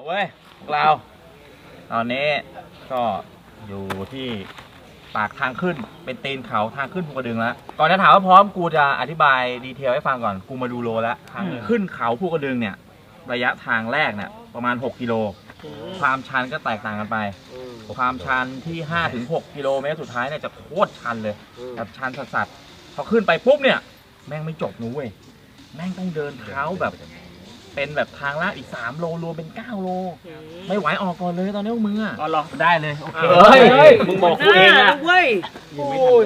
เอาเว้ยพวกเรา ตอนนี้ก็อยู่ที่ปากทางขึ้นเป็นตีนเขาทางขึ้นภูกระดึงแล้วก่อนจะถามว่าพร้อมกูจะอธิบายดีเทลให้ฟังก่อนกูมาดูโลแล้วทางขึ้นเขาภูกระดึงเนี่ย ระยะทางแรกเนี่ยประมาณ 6 กิโล ความชันก็แตกต่างกันไป ความชันที่5ถึง6กิโลเมตรสุดท้ายเนี่ยจะโคตรชันเลยแบบชันสัสๆพอขึ้นไปปุ๊บเนี่ย แม่งไม่จบนู้เว้ยแม่งต้องเดินเท้าแบบ เป็นแบบทางลาดอีก 3 โลรวมเป็น 9 โล ไม่ไหวออกก่อนเลยตอนนี้พวกมึงอะก็ลองได้เลยโอเคเฮ้ยมึงบอกกูเองอะเว้ยโอ้ย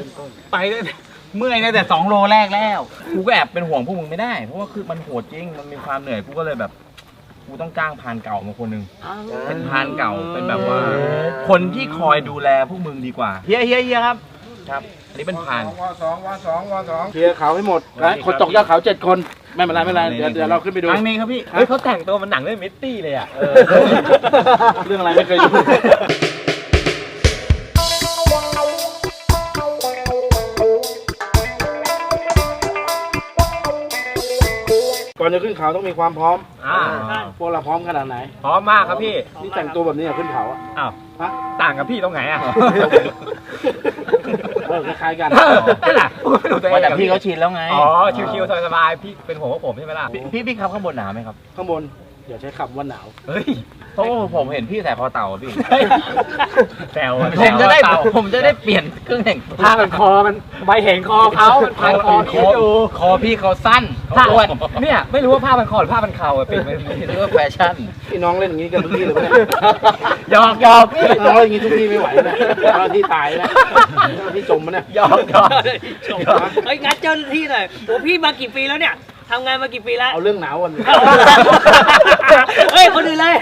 ไปตั้งแต่เมื่อยตั้งแต่สองโลแรกแล้วกูก็แอบเป็นห่วงพวกมึงไม่ได้ เพราะว่าคือมันโหดจริงมันมีความเหนื่อยกูก็เลยแบบกูต้องจ้างพรานเก่ามาคนหนึงเป็นพรานเก่าเป็นแบบว่า คนที่คอยดูแลพวกมึงดีกว่าเฮียเฮียเฮียครับครับ อันนี้เป็นพรานวสองวสองวสองเคลียร์เขาให้หมดนะคนตกยอดเขาเจ็ดคนไม่เป็นไรไม่เป็นไรเดี๋ยวเดี๋ยวเราขึ้นไปดู ครั้งนี้ครับพี่ เฮ้ยเขาแต่งตัวมันหนังเรื่องมิตตี้เลยอะ เรื่องอะไรไม่เคยดู ก่อนจะขึ้นเขาต้องมีความพร้อมอ่า พวกเราพร้อมขนาดไหน พร้อมมากครับพี่ นี่แต่งตัวแบบนี้อะขึ้นเขาอะอ้าว ฮะ ต่างกับพี่ตรงไหนอะเออคล้ายๆกัน นั่นแหละไม่รู้ตัวเองว่าแต่พี่เขาชินแล้วไง อ๋อชิวๆสบายๆพี่เป็นผมว่าผมใช่ไหมล่ะพี่พี่พี่ครับข้างบนหนาวไหมครับ ข้างบนอย่าใช้คำว่าหนาว เฮ้ย เพราะว่าผมเห็นพี่ใส่คอเต่าอะพี่ แซวผมจะได้ผมจะได้เปลี่ยน เครื่องแต่งตัวผ้ามันคอมันใบเห็นคอเขาพันคอคิดดูคอพี่เขาสั้นเขาผ้าอ้วนเนี่ยไม่รู้ว่าผ้ามันคอหรือผ้ามันเข่าอะเป็นไม่รู้เรียกว่าแฟชั่นพี่น้องเล่นอย่างนี้กันทุกที่เลยปะเนี่ยหยอกหยอกพี่น้องเล่นอย่างนี้ทุกที่ไม่ไหวนะเจ้าหน้าที่ตายนะเจ้าหน้าที่จมมันเนี่ยหยอกหยอกเฮ้ยงัดเจ้าหน้าที่หน่อยโอ้พี่มากี่ปีแล้วเนี่ย ทำงานมากี่ปีแล้วเอาเรื่องหนาวก่อนเฮ้ยคนอื่นเลย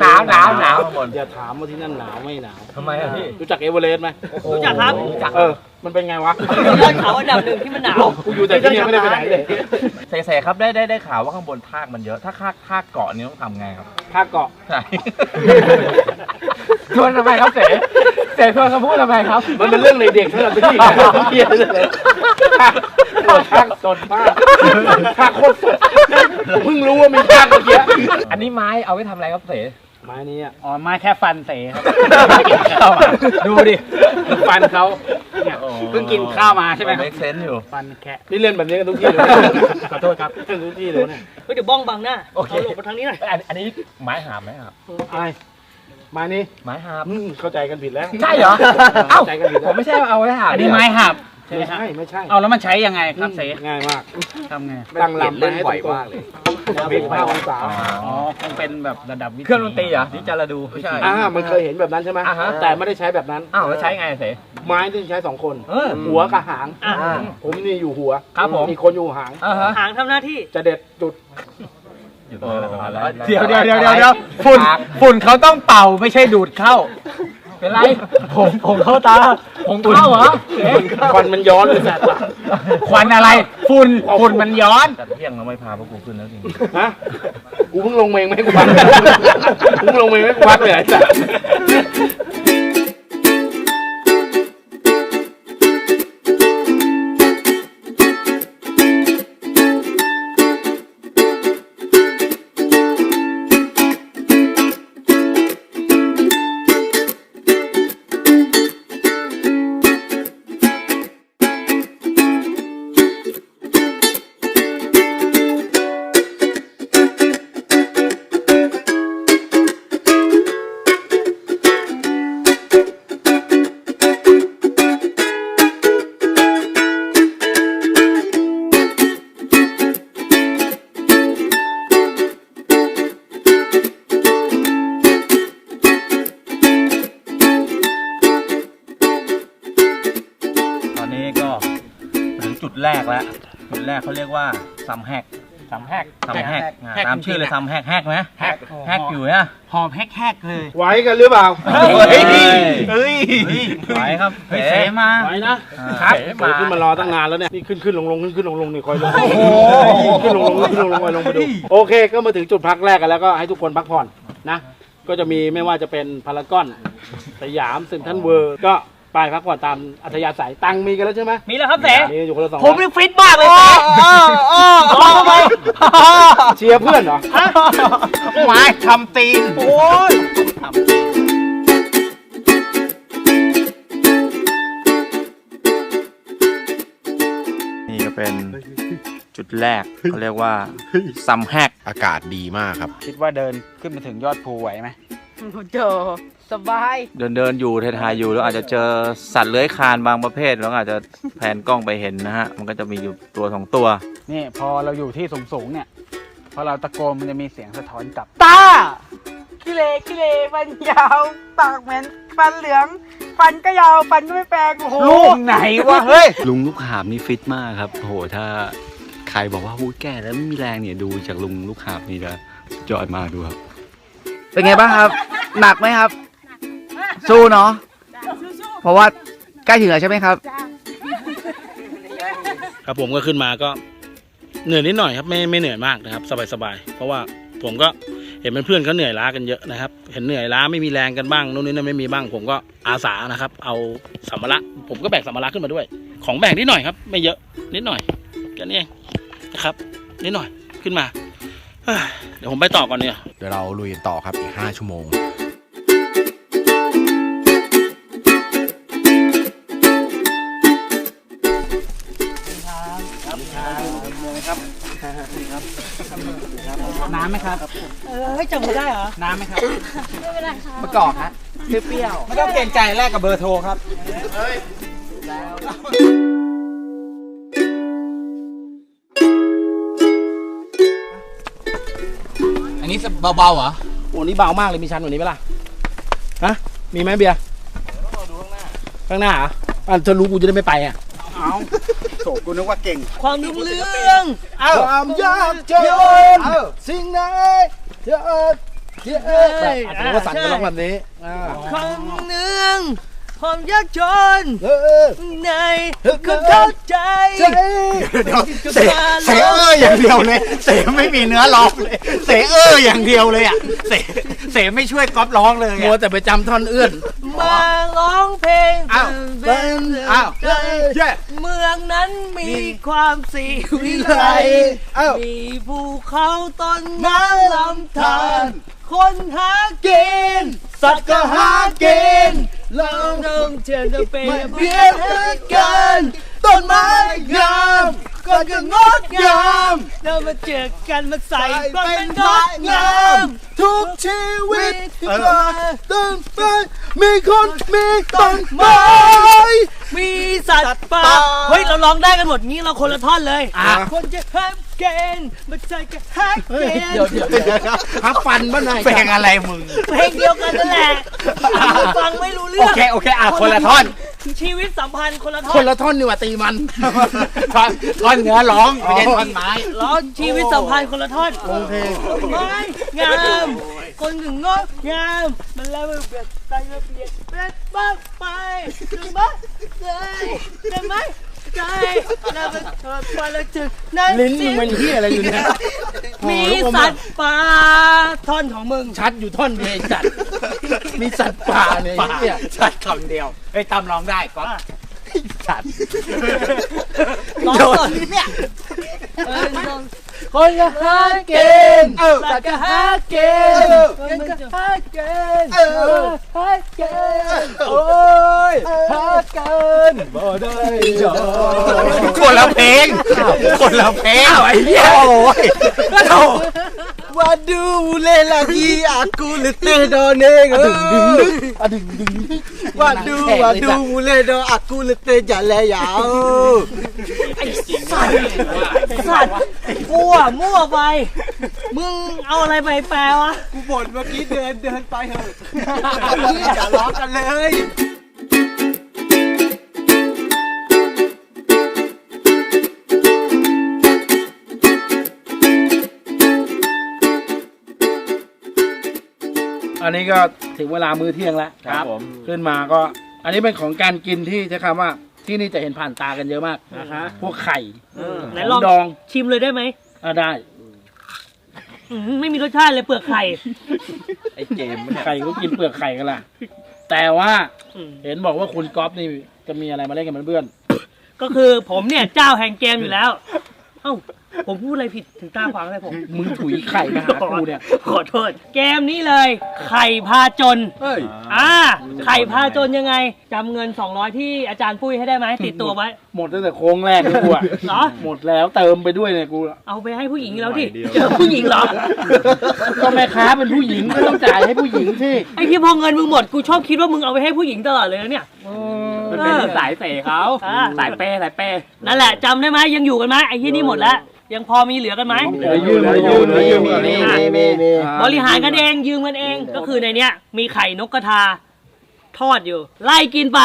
หนาวหนาวหนาวอย่าถามว่าที่นั่นหนาวไม่หนาวทำไมอะพี่รู้จักเอเวอเรสต์ไหมรู้จักครับรู้จักเออมันเป็นไงวะยอดเขาอันดับหนึ่งที่มันหนาวกูอยู่แต่ที่นี่ไม่ได้ไปไหนเลยเสๆครับได้ได้ได้ข่าวว่าข้างบนทากมันเยอะ ถ้าทากทากเกาะนี้ต้องทำไงครับภาคเกาะใช่ ชวนทำไมครับเสเสชวนเขาพูดทำไมครับมันเป็นเรื่องในเด็กที่เราไปที่เกียดเลยภาคสดมากภาคโคตรสดเพิ่งรู้ว่ามีภาคเมื่อกี้อันนี้ไม้เอาไว้ทำอะไรครับเสไม้นี้อะอ๋อไม้แค่ฟันเสครับดูดิฟันเขาเนี่ยเพิ่งกินข้าวมาใช่ไหมคเมรับคเซนอยู่ฟันแค่นี่เล่นแบบนี้กันทุกที่เลยขอโทษครับเล่นทุกที่เลยเนี่ยเฮ้ยเดี๋ยวบ้องบังหน้าโอเคาหลบมาทางนี้หน่อยอันอันนี้ไม้หามไหมครับอะไรไม้นี้ไม้หามอืมเข้าใจกันผิดแล้วใช่เหรอเอ้า เข้าใจกันผิดผแล้วมไม่ใช่เอาไว้หามอันนี้ไม้หับไม่ใช่ไม่ใช่เอาแล้วมันใช้ยังไงครับเซง่ายมากทำไงตั้งลำมาให้ตรงๆบิดห้าองศาอ๋อคงเป็นแบบระดับวิเครื่องดนตรีเหรอนี่จะระดูไม่ใช่ อ่ามันเคยเห็นแบบนั้นใช่ไหมอ่าฮะ แต่ไม่ได้ใช้แบบนั้น อ้าวแล้วใช้ไงเสไม้ที่ใช้สองคน เออ หัวกับหาง อะ ผมนี่อยู่หัวครับผม อีกคนอยู่หาง อ่าฮะ หางทำหน้าที่จะเด็ดจุด อยู่ตรงนั้นแหละเดี๋ยวเดี๋ยวเดี๋ยวเดี๋ยวเดี๋ยวฝุ่นฝุ่นเขาต้องเป่าไม่ใช่ดูดเข้า เป็นไร ผมผมเข้าตา ผมเข้าเหรอเอ๊ะควันมันย้อนเลยแสบตาควันอะไร ฝุ่นฝุ่นมันย้อนจัดเที่ยงเราไม่พาพวกกูขึ้นแล้วจริงฮะกูเพิ่งลงเมงไม่ให้กูพักกูเพิ่งลงเมงไม่ให้กูพักเลยไอ้สัสต รกเขาเรียกว่าซัมแฮกสามแหกซัมแฮกแฮกตามชื่อเลยซัมแฮกแฮกไหมแฮกแฮกอยู่นะหอบแฮกๆเลย ไหวกันหรือเปล่าเฮ้ยเฮ้ยไหวครับเฮ้ยเสมาไหวนะครับเดี๋ยวขึ้นมารอตั้งนานแล้วเนี่ยนี่ขึ้นขึ้นลงลงขึ้นขึ้นลงลงนี่คอยลงโอ้โหขึ้นลงลงขึ้นลงลงคอยลงไปดูโอเค ก็มาถึงจุดพักแรกกันแล้วก็ให้ทุกคนพักผ่อนนะก็จะมีไม่ว่าจะเป็นพารากอนสยามเซ็นทรัลเวิร์ก็ ไปพักผ่อนตามอัธยาศัยตังค์มีกันแล้วใช่ไหมมีแล้วครับเสมีอยู่คนละสองผมนี่ฟิตมากเลยเสร้องทำไมเชียร์เพื่อนเหรอไม้ทำตีนโอ้ยนี่ก็เป็นจุดแรกเขาเรียกว่าซัมแฮกอากาศดีมากครับ คิดว่าเดินขึ้นมาถึงยอดภูไหวไหม โจสบาย เดินเดินๆอยู่ถ่ายๆอยู่แล้วอาจจะเจอสัตว์เลื้อยคลานบางประเภทแล้วอาจจะแผนกล้องไปเห็นนะฮะ มันก็จะมีอยู่ตัวสองตัว นี่พอเราอยู่ที่สูงๆเนี่ย พอเราตะโกนมันจะมีเสียงสะท้อนกลับ ตากิเลกิเลฟันยาว ปากเหม็นฟันเหลือง ฟันก็ยาวฟันก็ไม่แปลงโอ้โหลูกไหนวะเฮ้ย ลุงลูกหาบนี่ฟิตมากครับโหถ้าใครบอกว่าหูแก่แล้วไม่มีแรงเนี่ยดูจากลุงลูกหาบนี่จะสุดยอดมากดูครับ เป็นไงบ้างครับ หนักไหมครับ สู้เนาะเพราะว่าใกล้ถึงแล้วใช่ไหมครับ ครับผมก็ขึ้นมาก็เหนื่อยนิดหน่อยครับไม่ไม่เหนื่อยมากนะครับ สบายๆเพราะว่าผมก็เห็นเพื่อนๆเขาเหนื่อยล้ากันเยอะนะครับ เห็นเหนื่อยล้าไม่มีแรงกันบ้างนู่นนี่นั่นไม่มีบ้าง ผมก็อาสานะครับ เอาสัมภาระผมก็แบกสัมภาระขึ้นมาด้วย ของแบกนิดหน่อยครับ ไม่เยอะนิดหน่อยแค่นี้เองนะครับนิดหน่อยขึ้นมา เฮ้ยเดี๋ยวผมไปต่อก่อนเนี่ยเดี๋ยวเราลุยกันต่อครับอีก 5 ชั่วโมง น้ำไหมครับ เออให้จำไม่ได้เหรอ น้ำไหมครับมะกอกฮะเปรี้ยว ไม่ต้องเกรงใจแลกกับเบอร์โทรครับอัน นี้เบาๆเหรอโอ้นี่เบามากเลยมีชั้นกว่านี้ไหมล่ะฮะมีไหมเบียร์ข้างหน้าเหรออะจะรู้กูจะได้ไม่ไปอะเอาโถกูนึกว่าเก่ง ความรุ่งเรืองความยากจนสิ่งไหนเยอะเยอะแบบอาจจะว่าสั่นกันร้องแบบนี้อ่าความเนือง ความยากจนเออในคนเข้าใจใจเดี๋ยวเสเสเอออย่างเดียวเลย เสไม่มีเนื้อร้องเลย เสเอออย่างเดียวเลยอะเสเสไม่ช่วยก๊อปร้องเลยมัวอะแต่ไปจำท่อนเอื้อน มาร้องเพลงอ้าวเป็นอ้าวใจเย้เมืองนั้นมีความสีวิไลเอ้ามีภูเขาต้นไม้ลำธารคนหากิน สัตว์ก็หากิน เราต้องเชิญจะเป็นไม่เพียงให้กันต้นไม้งามก็จะงดงามเรามาเจอกันมาใส่ก็เป็เป็นนงงดดงางามมทุกชีวิตที่เกิดต้นไม้มีคนมีต้นไม้มีสัตว์ป่าเฮ้ยเราร้องได้กันหมดงี้เราคนละท่อนเลยอะคนจะแฮก เกนมาใส่กันแฮกเกนเดี๋ยวเดี๋ยวเดี๋ยวพักฟันบ้านไหนเพลงอะไรมึงเพลงเดียวกันนั่นแหละฟังไม่รู้เรื่โอองเคโอเคอะคนละท่อน ชีวิตสัมพันธ์คนละท่คอนนละท่อนนี่ว่าตีมันท่อนท่อนเนื้อร้องไม่ใช่ท่อนไม้ร้องชีวิตสัมพันธ์คนละท่อนโอเคไม้งามคนถึงงดงามมันแล้วมันเปลี่ยนใจมันเปลี่ยนเป็นบ้างไปถึงบ้างเลยได้ไหม ใจแล้วมันเกิดวันละจึงนั้นลิ้นมึงเป็นเฮียอะไรอยู่เนี่ยมีสัตว์ป่าท่อนของมึงชัดอยู่ท่อนเดียวไอ้สัตว์มีสัตว์ป่าเนี่ยไอ้เฮียชัดคำเดียวเฮ้ยตามร้องได้ก๊อปสัตว์ร้องโดก่อนนเนี่ยเออร้อง คนก็หาเกณฑ์สัตว์ก็หาเกณฑ์คนก็หาเกณฑ์เออหาเกณฑ์โอ้ยหาเกินบ่ได้จอคนละเพลงคนละเพลงไอ้เหี้ยโอ้ยโธ่ Waduh, boleh lagi aku letih dah ni. Aduh, ding, ding. Aduh, ding, ding. Waduh, waduh, boleh dah aku letih jalan ya. ไอ้สัตว์สัตว์ กูอะมั่วไป มึงเอาอะไรไปแปลวะ กูบ่นเมื่อกี้เดินเดินไปเถอะอย่าล้อกันเลยอันนี้ก็ถึงเวลามื้อเที่ยงแล้วครับผมขึ้นมาก็ อันนี้เป็นของการกินที่ใช้คำว่าที่นี่จะเห็นผ่านตากันเยอะมากพวกไข่ไหนลองดองชิมเลยได้ไหม อะได้อืมไม่มีรสชาติเลยเปลือกไข่ ไอ้เจมส์เนี่ยไข่ก็กินเปลือกไข่กันล่ะ แต่ว่าอืม เห็นบอกว่าคุณก๊อฟนี่จะมีอะไรมาเล่นกับเพื่อนก็คือผมเนี่ยเจ้าแห่งเกมอยู่แล้ว เอ้า ผมพูดอะไรผิดถึงตาขวางอะไรผมๆมึงถุยไข่มาหากูเนี่ย ขอโทษ เกมนี้เลย ไข่พาจน เฮ้ย อ่า ไข่พาจนยังไงจำเงิน 200 ที่อาจารย์ปุ้ยให้ได้ไหมติดตัวไว้ หมดตั้งแต่โค้งแรกเลยกูอะเหรอ หมดแล้วเติมไปด้วยเนี่ยกูอะเอาไปให้ผู้หญิงแล้วดิเจอผู้หญิงเหรอ ก็แม่ค้าเป็นผู้หญิงก็ต้องจ่ายให้ผู้หญิงสิไอ้ที่พอเงินมึงหมดกูชอบคิดว่ามึงเอาไปให้ผู้หญิงตลอดเลยนะเนี่ย มันเป็นสายเตะเขาอ่า สายเป้สายเป้นั่นแหละจำได้ไหมยังอยู่กันไหมไอ้ที่นี่หมดแล้ว ยังพอมีเหลือกันไหม เหลือยืมเหลือยืมเหลือยืมมีมีมีมีบริหารกันเองยืมกันเองก็คือในเนี้ย มีไข่นกกระทา ทอดอยู่ ไล่กินไป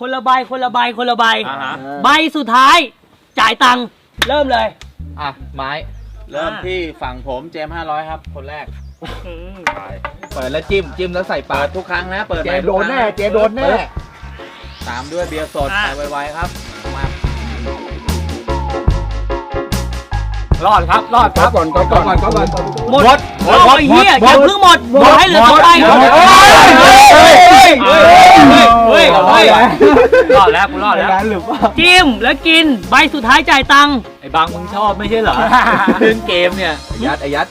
คนละใบคนละใบคนละใบอ่าฮะ ใบสุดท้าย จ่ายตังค์เริ่มเลย อะ ไม้ เริ่มที่ฝั่งผมเจมห้าร้อยครับ คนแรกอืมเปิดแล้วจิ้ม จิ้มแล้วใส่ปากทุกครั้งนะ เปิดเจใหม่โดนแน่เจโดนแน่ ตามด้วยเบียร์สดใส่ไวๆครับ มา รอดครับ รอดครับก่อนก่อนก่อนก่อนก่อนก่อนหมดเอาไอ้เหี้ยอย่าเพิ่งหมดบอกให้เหลือสองใบหมดหมดเฮ้ยเฮ้ยเฮ้ยเฮ้ยรอดแล้วกูรอดแล้วจิ้มแล้วกินใบสุดท้ายจ่ายตังค์ไอ้บางมึงชอบไม่ใช่เหรอเล่นเกมเนี่ยยัดไอ้ยัด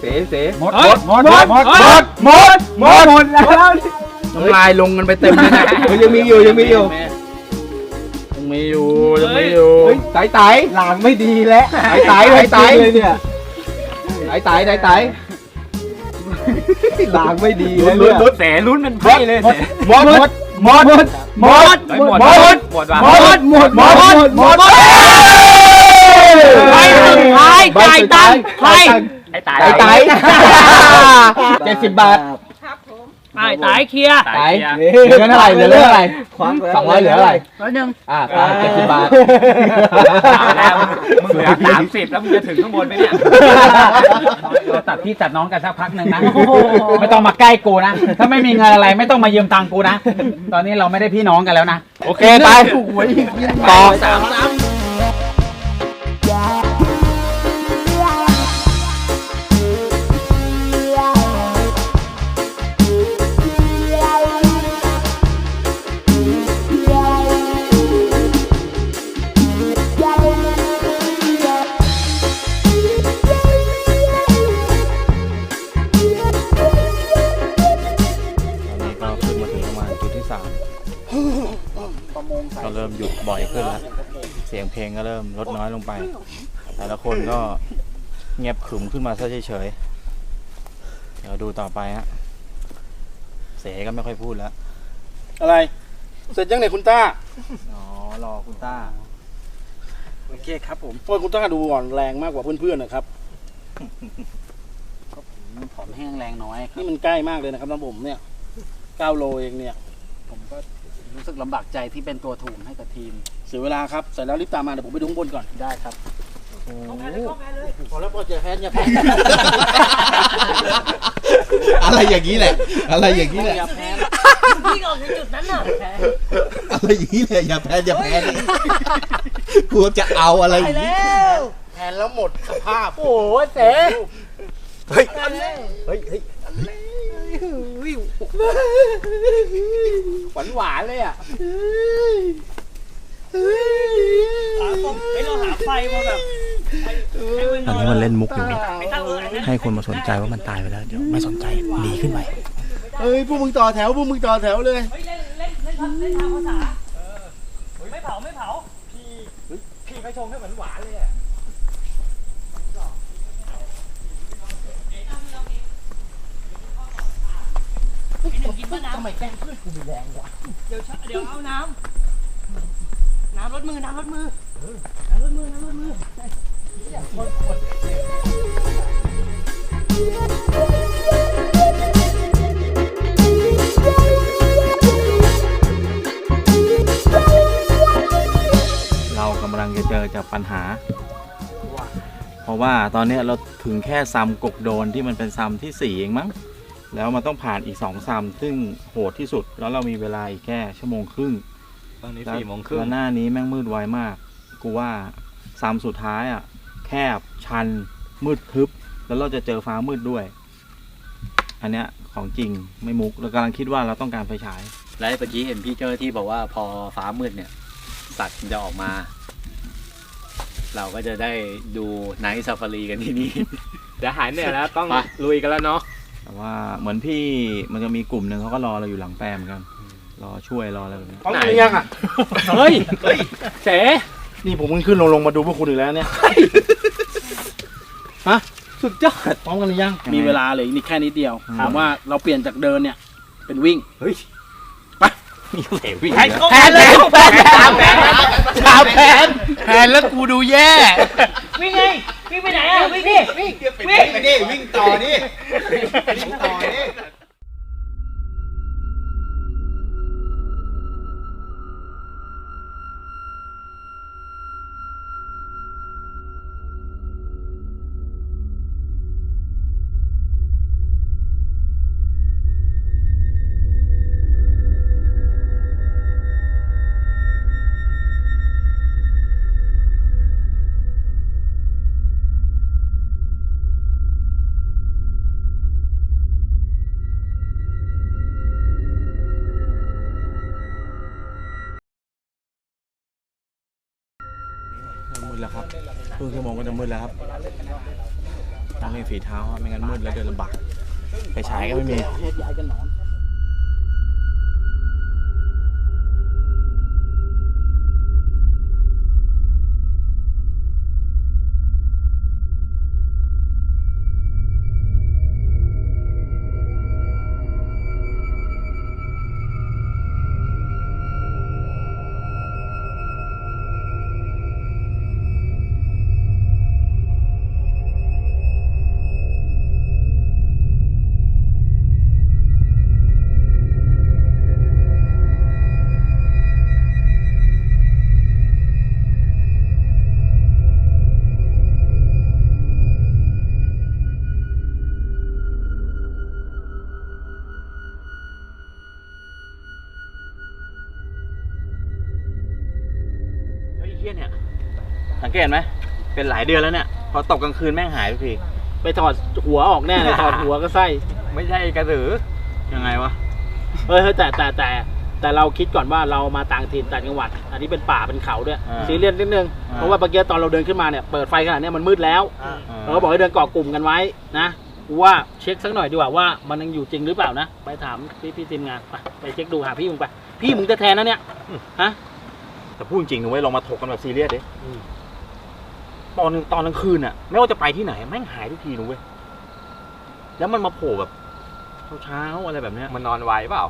เสเสหมดเฮ้ยหมดหมดหมดหมดหมดหมดหมดแล้วน้ำลายลงกันไปเต็มเลยนะเฮ้ยยังมีอยู่ยังมีอยู่ ยังมีอยู่ยังมีอยู่เฮ้ยไต่ไต่หลังไม่ดีแล้วไต่ไต่ไต่ไต่เลยเนี่ยไต่ไต่ไต่ไต่หลังไม่ดีแล้วเนี่ยลุ้นเสลุ้นเป็นไพ่เลยเสหมดหมดหมดหมดหมดหมดหมดหมดว่ะหมดหมดหมดหมดหมดใบสุดท้ายจ่ายตังค์ใครไอ้ตายไต่ไต่เจ็ดสิบบาท ไอ้ตายเคลียร์ไต่เหลือเท่าไหร่เหลือเท่าไหร่สองร้อยเหลือเท่าไหร่ร้อยหนึ่งอ่าเจ็ดสิบบาทแล้วมึงเหลือสามสิบแล้วมึงจะถึงข้างบนไหมเนี่ยเราตัดพี่ตัดน้องกันสักพักหนึ่งนะไม่ต้องมาใกล้กูนะ ถ้าไม่มีเงินอะไรไม่ต้องมายืมตังค์กูนะ ตอนนี้เราไม่ได้พี่น้องกันแล้วนะ โอเคไปต่อสามสาม ริ่มหยุดบ่อยขึ้นแล้วเสียงเพลงก็เริ่มลดน้อยลงไป แต่ละคนก็เงียบขรึมขึ้นมาซะเฉยๆเดี๋ยวดูต่อไปฮะเสก็ไม่ค่อยพูดแล้ว อะไร เสร็จยังเนี่ยคุณต้า อ๋อ รอคุณต้า โอเคครับผมเพราะคุณต้าดูอ่อนแรงมากกว่าเพื่อนๆนะครับผอมแห้งแรงน้อยครับ นี่มันใกล้มากเลยนะครับน้องผมเนี่ย9โลเองเนี่ย ผมก็ รู้สึกลำบากใจที่เป็นตัวถ่วงให้กับทีม เสียเวลาครับเสร็จแล้วรีบตามมาเดี๋ยวผมไปดูข้างบนก่อนได้ครับพอแล้วพอจะแพ้อย่าแพ้อะไรอย่างนี้แหละ อะไรอย่างนี้แหละอย่าแพ้ที่ออกจากจุดนั้นน่ะอะไรอย่างนี้เลยอย่าแพ้อย่าแพ้ดิกูจะเอาอะไรอย่างนี้แพ้แล้วหมดสภาพโอ้โหเสเฮ้ยเฮ้ยเฮ้ย หวานหวานๆเลยอะไอเราหาไฟมาแบบอันนี้มันเล่นมุกอยู่ไม่ตั้งเออนะให้คนมาสนใจว่ามันตายไปแล้ว เดี๋ยวไม่สนใจหนีขึ้นไป เฮ้ยพวกมึงต่อแถวพวกมึงต่อแถวเลย เฮ้ยเล่นเล่นเล่นทำเล่นทางภาษาไม่เผาไม่เผาพี่ไปชงให้เหมือนหวานเลยอะ ไอ้หนึ่งกินมะน้ำทำ ไมแกล้งเพื่อนกูมีแรงวะเดี๋ยวชะเดี๋ยวเอาน้ำน้ำรดมือน้ำรดมือน้ำรดมือน้ำรดมือเรากำลังจะเจอจากปัญหา เพราะว่าตอนเนี้ยเราถึงแค่ซัมกกโดนที่มันเป็นซัมที่สี่เองมั้ง แล้วมันต้องผ่านอีกสองซัมซึ่งโหดที่สุด แล้วเรามีเวลาอีกแค่ชั่วโมงครึ่งตอนนี้แล้วสี่โมงครึ่งแล้วหน้านี้แม่งมืดไวมาก กูว่าซัมสุดท้ายอะ แคบชัน มืดทึบ แล้วเราจะเจอฟ้ามืดด้วย อันเนี้ยของจริงไม่มุกเรากำลังคิดว่าเราต้องการไฟฉาย แล้วเมื่อกี้เห็นพี่เจ้าหน้าที่บอกว่าพอฟ้ามืดเนี่ย สัตว์มันจะออกมา เราก็จะได้ดูไนท์ซาฟารีกันที่นี่ เดี๋ยวหายเหนื่อยแล้วต้องลุยกันแล้วเนาะ แต่ว่าเหมือนพี่มันจะมีกลุ่มหนึ่งเขาก็รอเราอยู่หลังแปรเหมือนกัน รอช่วยรออะไรแบบนี้พร้อมกันหรือยังอะ เฮ้ยเสนี่ผมเพิ่งขึ้นลงลงมาดูพวกคุณอีกแล้วเนี่ยฮะสุดยอดพร้อมกันหรือยังมีเวลาเหลยนี่แค่นิดเดียวถามว่าเราเปลี่ยนจากเดินเนี่ย เป็นวิ่งวิ่งแผนแล้วแผนแผนแผนชาวแผนแผนแล้วกูดูแย่วิ่งไง วิ่งไปไหนอะวิ่งดิวิ่งวิ่งไปดิวิ่งต่อดิวิ่งต่อดิมืด มืดแล้วครับต้องเล่นฝีเท้าครับไม่งั้นมืดแล้วเดินลำบากไปฉายก็ไม่มี เฮ้ยเฮียเนี่ย สังเกตไหม เป็นหลายเดือนแล้วเนี่ย พอตกกลางคืนแม่งหายทุกที ไปถอดหัวออกแน่เลย ถอดหัวก็ไส้ไม่ใช่กระสือ ยังไงวะ เฮ้ยเฮ้ยแต่แต่แต่แต่เราคิดก่อนว่าเรามาต่างถิ่นต่างจังหวัด อันนี้เป็นป่าเป็นเขาด้วยอ่าซีเรียสนิดนึง อ่า เพราะว่าเมื่อกี้ตอนเราเดินขึ้นมาเนี่ยเปิดไฟขนาดเนี้ยมันมืดแล้ว เราก็บอกให้เดินเกาะกลุ่มกันไว้นะกูว่าเช็คสักหน่อยดีกว่าว่ามันยังอยู่จริงหรือเปล่านะ ไปถามพี่พี่ทีมงานไปไปเช็คดูหาพี่มึงไป พี่มึงจะแทนนะเนี่ยฮะ แต่พูดจริงนะเว้ยลองมาถกกันแบบซีเรียสดิอืม ตอนตอนกลางคืนอะ ไม่ว่าจะไปที่ไหนแม่งหายทุกทีนะเว้ยแล้วมันมาโผล่แบบเช้าๆอะไรแบบเนี้ยมันนอนไวเปล่า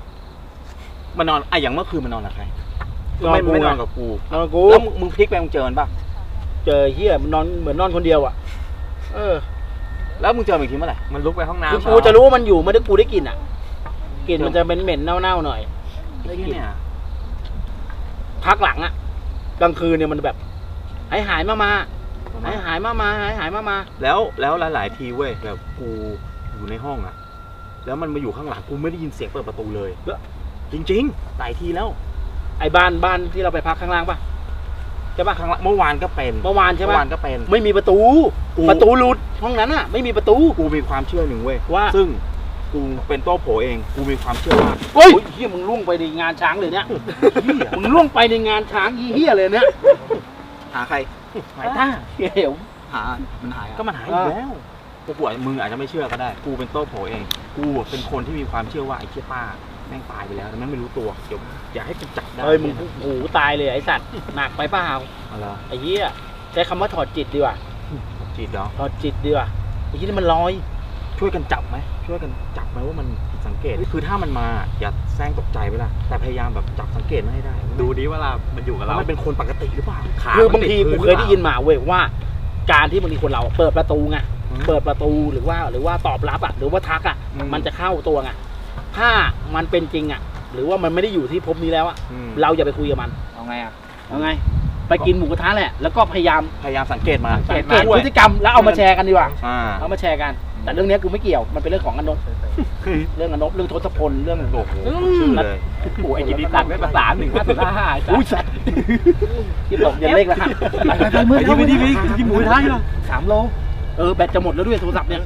มันนอนอะอย่างเมื่อคืนมันนอนกับใครนอนไม่กูไม่นไงอนกับกูนอนกับกูแล้วมึงมึงพลิกไปมึงเจอมันปะเจอเฮียมันนอนเหมือนนอนคนเดียวอะ เออแล้วมึงเจอมันอีกทีเมื่อไหร่มันลุกไปห้องคือน้ำกูจะรู้ว่ามันอยู่เมื่อได้กูได้กลิ่นอะกลิ่นมันจะเป็นเหม็นๆเน่าๆหน่อยได้กลิ่นเนี่ย พักหลังอะกลางคืนเนี่ยมันแบบหายหายมามาหายหายมามาหายหายมามาแล้วแล้วหลายๆทีเว้ยแบบกูอยู่ในห้องอะแล้วมันมาอยู่ข้างหลังกูไม่ได้ยินเสียงเปิดประตูเลยจริงๆหลายทีแล้ว ไอ้บ้านบ้านที่เราไปพักข้างล่างปะใช่ปะข้างหลังเมื่อวานก็เป็นเมื่อวานใช่ปะเมื่อวานก็เป็น ไม่มีประตูกูประตูหลุดห้องนั้นอะไม่มีประตูกูมีความเชื่อหนึ่งเว้ยว่าซึ่ง กูเป็นโต้โผเอง กูมีความเชื่อว่าเฮ้ยเฮียมึงล่วงไปในงานช้างเลยเนี่ยมึงล่วงไปในงานช้างเฮียเลยเนี่ยหาใครหายต้าเหี้ยวหา มันหายก็มันหายอยู่แล้วกูป่วยมึงอาจจะไม่เชื่อก็ได้ กูเป็นโต้โผเอง กูเป็นคนที่มีความเชื่อว่าไอ้เชี่ยป้าแม่งตายไปแล้วแต่แม่งไม่รู้ตัวเดี๋ยวอย่าให้กูจับได้เฮ้ยมึงโอ้โหตายเลยไอ้สัตว์หนักไปเปล่าเอาละไอ้เหี้ยใช้คำว่าถอดจิตดีกว่าจีดเหรอถอดจิตดีกว่าไอ้ที่นี่มันลอย ช่วยกันจับไหมช่วยกันจับไหมว่ามันผิดสังเกต คือถ้ามันมาอย่าแซงตกใจไปละแต่พยายามแบบจับสังเกตมันให้ได้ดูดิว่าเรามันอยู่กับว่าเรามันเป็นคนปกติหรือเปล่าขาคือบางมันทีติกูพื้เคยได้ยินมาเว้ยว่า การที่บางทีคนเราเปิดประตูไงอืมเปิดประตูหรือว่าหรือว่าตอบรับอะหรือว่าทักอะอืมมันจะเข้าตัวไงถ้ามันเป็นจริงอะ หรือว่ามันไม่ได้อยู่ที่ภพนี้แล้วอะอืมเราอย่าไปคุยกับมันเอาไงอะเอาไงไปกินหมูกระทะแหละ แล้วก็พยายามพยายามสังเกตมาสังเกตพฤติกรรมแล้วเอามาแชร์กันดีกว่าอ่าเอามาแชร์กัน แต่เรื่องเนี้ยกูไม่เกี่ยว มันเป็นเรื่องของอนก เรื่องอนกเรื่องทศพล เรื่องโอ้โหอืมชื่อเลยโอ้ยไอ้ยินดีตัดไม่ภาษาหนึ่งห้าสิบห้าอุ้ยสัตว์คิดตกอย่าเลขแล้วค่ะไปไปไปมือไปที่ไปที่ไปที่หมูท้ายเหรอสามโล เออแบตจะหมดแล้วด้วยโทรศัพท์เนี่ย